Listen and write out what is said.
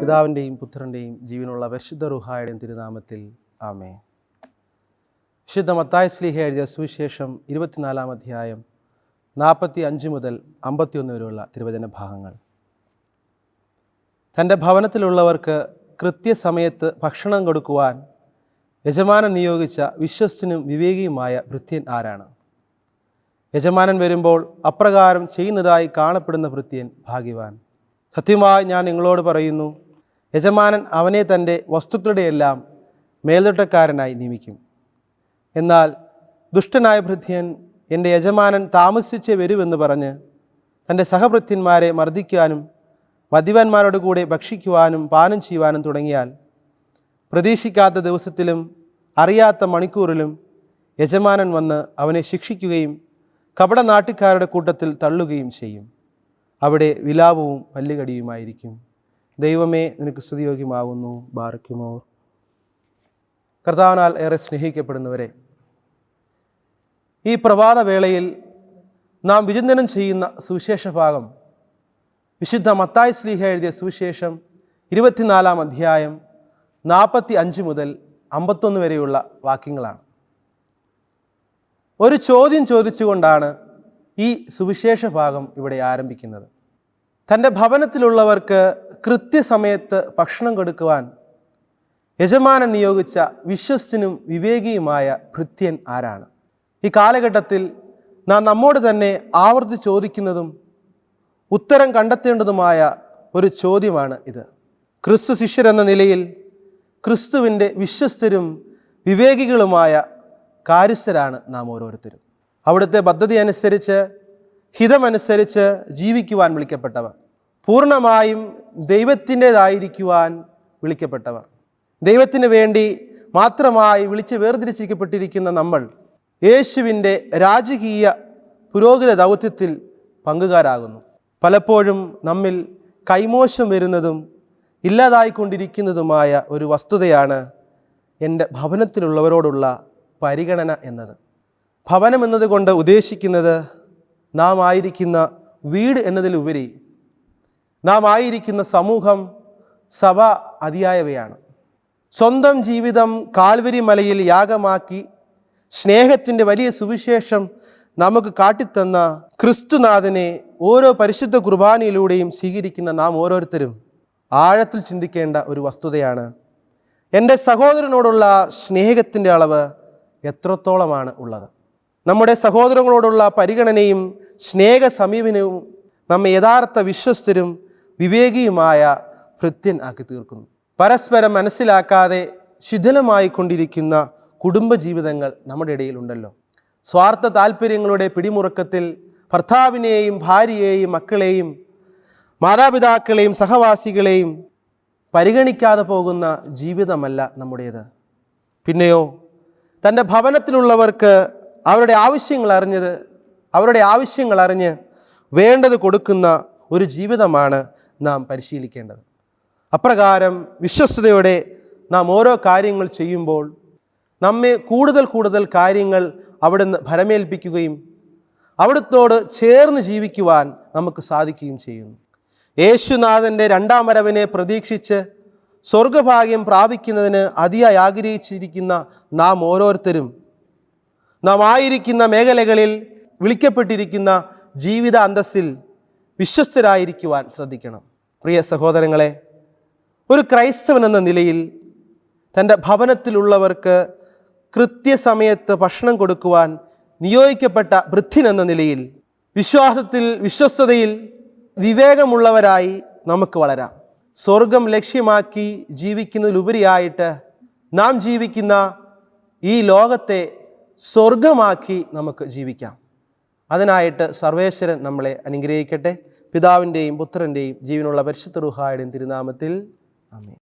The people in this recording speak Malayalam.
പിതാവിന്റെയും പുത്രന്റെയും ജീവനുള്ള പരിശുദ്ധ റുഹായുടെയും തിരുനാമത്തിൽ ആമേ വിശുദ്ധ മത്തായ സ്ലീഹ എഴുതിയ സുവിശേഷം ഇരുപത്തിനാലാം അധ്യായം നാൽപ്പത്തി അഞ്ച് മുതൽ അമ്പത്തിയൊന്ന് വരെയുള്ള തിരുവചന ഭാഗങ്ങൾ. തന്റെ ഭവനത്തിലുള്ളവർക്ക് കൃത്യസമയത്ത് ഭക്ഷണം കൊടുക്കുവാൻ യജമാനൻ നിയോഗിച്ച വിശ്വസ്തനും വിവേകിയുമായ ഭൃത്യൻ ആരാണ്? യജമാനൻ വരുമ്പോൾ അപ്രകാരം ചെയ്യുന്നതായി കാണപ്പെടുന്ന ഭൃത്യൻ ഭാഗ്യവാൻ. സത്യമായി ഞാൻ നിങ്ങളോട് പറയുന്നു യജമാനൻ അവനെ തന്റെ വസ്തുക്കളുടെയെല്ലാം മേൽനോട്ടക്കാരനായി നിയമിക്കും. എന്നാൽ ദുഷ്ടനായ ഭൃത്യൻ എന്റെ യജമാനൻ താമസിച്ചേ വരുമെന്ന് പറഞ്ഞ് തന്റെ സഹഭൃത്യന്മാരെ മർദ്ദിക്കാനും മദ്യവാന്മാരോട് കൂടെ ഭക്ഷിക്കുവാനും പാനം ചെയ്യുവാനും തുടങ്ങിയാൽ പ്രതീക്ഷിക്കാത്ത ദിവസത്തിലും അറിയാത്ത മണിക്കൂറിലും യജമാനൻ വന്ന് അവനെ ശിക്ഷിക്കുകയും കപട നാട്ടുകാരുടെ കൂട്ടത്തിൽ തള്ളുകയും ചെയ്യും. അവിടെ വിലാപവും പല്ലുകടിയുമായിരിക്കും. ദൈവമേ നിനക്ക് സ്തുതിയോഗ്യമാകുന്നു. ബാറയ്ക്കുമോ കർത്താവിനാൽ ഏറെ സ്നേഹിക്കപ്പെടുന്നവരെ ഈ പ്രഭാത വേളയിൽ നാം വിചിന്തനം ചെയ്യുന്ന സുവിശേഷ ഭാഗം വിശുദ്ധ മത്തായ് സ്ലീഹ എഴുതിയ സുവിശേഷം ഇരുപത്തിനാലാം അധ്യായം നാൽപ്പത്തി അഞ്ച് മുതൽ അമ്പത്തൊന്ന് വരെയുള്ള വാക്യങ്ങളാണ്. ഒരു ചോദ്യം ചോദിച്ചുകൊണ്ടാണ് ഈ സുവിശേഷ ഭാഗം ഇവിടെ ആരംഭിക്കുന്നത്. തന്റെ ഭവനത്തിലുള്ളവർക്ക് കൃത്യസമയത്ത് ഭക്ഷണം കൊടുക്കുവാൻ യജമാനൻ നിയോഗിച്ച വിശ്വസ്തനും വിവേകിയുമായ ഭൃത്യൻ ആരാണ്? ഈ കാലഘട്ടത്തിൽ നാം നമ്മോട് തന്നെ ആവർത്തി ചോദിക്കുന്നതും ഉത്തരം കണ്ടെത്തേണ്ടതുമായ ഒരു ചോദ്യമാണ് ഇത്. ക്രിസ്തു ശിഷ്യരെന്ന നിലയിൽ ക്രിസ്തുവിന്റെ വിശ്വസ്തരും വിവേകികളുമായ കാര്യസ്ഥരാണ് നാം ഓരോരുത്തരും. അവിടുത്തെ പദ്ധതി അനുസരിച്ച് ഹിതമനുസരിച്ച് ജീവിക്കുവാൻ വിളിക്കപ്പെട്ടവർ. പൂർണമായും ദൈവത്തിന്റെതായിരിക്കുവാൻ വിളിക്കപ്പെട്ടവർ. ദൈവത്തിന് വേണ്ടി മാത്രമായി വിളിച്ച് വേർതിരിച്ചിരിക്കപ്പെട്ടിരിക്കുന്ന നമ്മൾ യേശുവിന്റെ രാജകീയ പുരോഗതി ദൗത്യത്തിൽ പങ്കുകാരാകുന്നു. പലപ്പോഴും നമ്മിൽ കൈമോശം വരുന്നതും ഇല്ലാതായിക്കൊണ്ടിരിക്കുന്നതുമായ ഒരു വസ്തുതയാണ് എന്റെ ഭവനത്തിലുള്ളവരോടുള്ള പരിഗണന എന്നത്. ഭവനം എന്നതുകൊണ്ട് ഉദ്ദേശിക്കുന്നത് നാം ആയിരിക്കുന്ന വീട് എന്നതിലുപരി നാം ആയിരിക്കുന്ന സമൂഹം സഭ അതിയായവയാണ്. സ്വന്തം ജീവിതം കാൽവരി മലയിൽ യാഗമാക്കി സ്നേഹത്തിന്റെ വലിയ സുവിശേഷം നമുക്ക് കാട്ടിത്തന്ന ക്രിസ്തുനാഥനെ ഓരോ പരിശുദ്ധ കുർബാനയിലൂടെയും സ്വീകരിക്കുന്ന നാം ഓരോരുത്തരും ആഴത്തിൽ ചിന്തിക്കേണ്ട ഒരു വസ്തുതയാണ്. എന്റെ സഹോദരനോടുള്ള സ്നേഹത്തിന്റെ അളവ് എത്രത്തോളമാണ് ഉള്ളത്? നമ്മുടെ സഹോദരങ്ങളോടുള്ള പരിഗണനയും സ്നേഹ സമീപനവും നമ്മെ യഥാർത്ഥ വിശ്വസ്തരും വിവേകിയുമായ ഭൃത്യൻ ആക്കി തീർക്കുന്നു. പരസ്പരം മനസ്സിലാക്കാതെ ശിഥിലമായി കൊണ്ടിരിക്കുന്ന കുടുംബജീവിതങ്ങൾ നമ്മുടെ ഇടയിലുണ്ടല്ലോ സ്വാർത്ഥ താല്പര്യങ്ങളുടെ പിടിമുറുക്കത്തിൽ ഭർത്താവിനെയും ഭാര്യയെയും മക്കളെയും മാതാപിതാക്കളെയും സഹവാസികളെയും പരിഗണിക്കാതെ പോകുന്ന ജീവിതമല്ല നമ്മുടേത്. പിന്നെയോ തന്റെ ഭവനത്തിലുള്ളവർക്ക് അവരുടെ ആവശ്യങ്ങൾ അറിഞ്ഞത് അവരുടെ ആവശ്യങ്ങൾ അറിഞ്ഞ് വേണ്ടത് കൊടുക്കുന്ന ഒരു ജീവിതമാണ് നാം പരിശീലിക്കേണ്ടത്. അപ്രകാരം വിശ്വസ്തയോടെ നാം ഓരോ കാര്യങ്ങൾ ചെയ്യുമ്പോൾ നമ്മെ കൂടുതൽ കൂടുതൽ കാര്യങ്ങൾ അവിടുന്ന് ഭരമേൽപ്പിക്കുകയും അവിടുത്തോട് ചേർന്ന് ജീവിക്കുവാൻ നമുക്ക് സാധിക്കുകയും ചെയ്യുന്നു. യേശുനാഥന്റെ രണ്ടാം വരവിനെ പ്രതീക്ഷിച്ച് സ്വർഗഭാഗ്യം പ്രാപിക്കുന്നതിന് അതിയായി ആഗ്രഹിച്ചിരിക്കുന്ന നാം ഓരോരുത്തരും നാം ആയിരിക്കുന്ന മേഖലകളിൽ വിളിക്കപ്പെട്ടിരിക്കുന്ന ജീവിത അന്തസ്സിൽ വിശ്വസ്തരായിരിക്കുവാൻ ശ്രദ്ധിക്കണം. പ്രിയ സഹോദരങ്ങളെ ഒരു ക്രൈസ്തവൻ എന്ന നിലയിൽ തന്റെ ഭവനത്തിലുള്ളവർക്ക് കൃത്യസമയത്ത് ഭക്ഷണം കൊടുക്കുവാൻ നിയോഗിക്കപ്പെട്ട വൃദ്ധിൻ എന്ന നിലയിൽ വിശ്വാസത്തിൽ വിശ്വസ്തതയിൽ വിവേകമുള്ളവരായി നമുക്ക് വളരാം. സ്വർഗം ലക്ഷ്യമാക്കി ജീവിക്കുന്നതിലുപരിയായിട്ട് നാം ജീവിക്കുന്ന ഈ ലോകത്തെ സ്വർഗമാക്കി നമുക്ക് ജീവിക്കാം. അതിനായിട്ട് സർവേശ്വരൻ നമ്മളെ അനുഗ്രഹിക്കട്ടെ. പിതാവിന്റെയും പുത്രന്റെയും ജീവനുള്ള പരിശുദ്ധ റുഹായുടെയും തിരുനാമത്തിൽ ആമേൻ.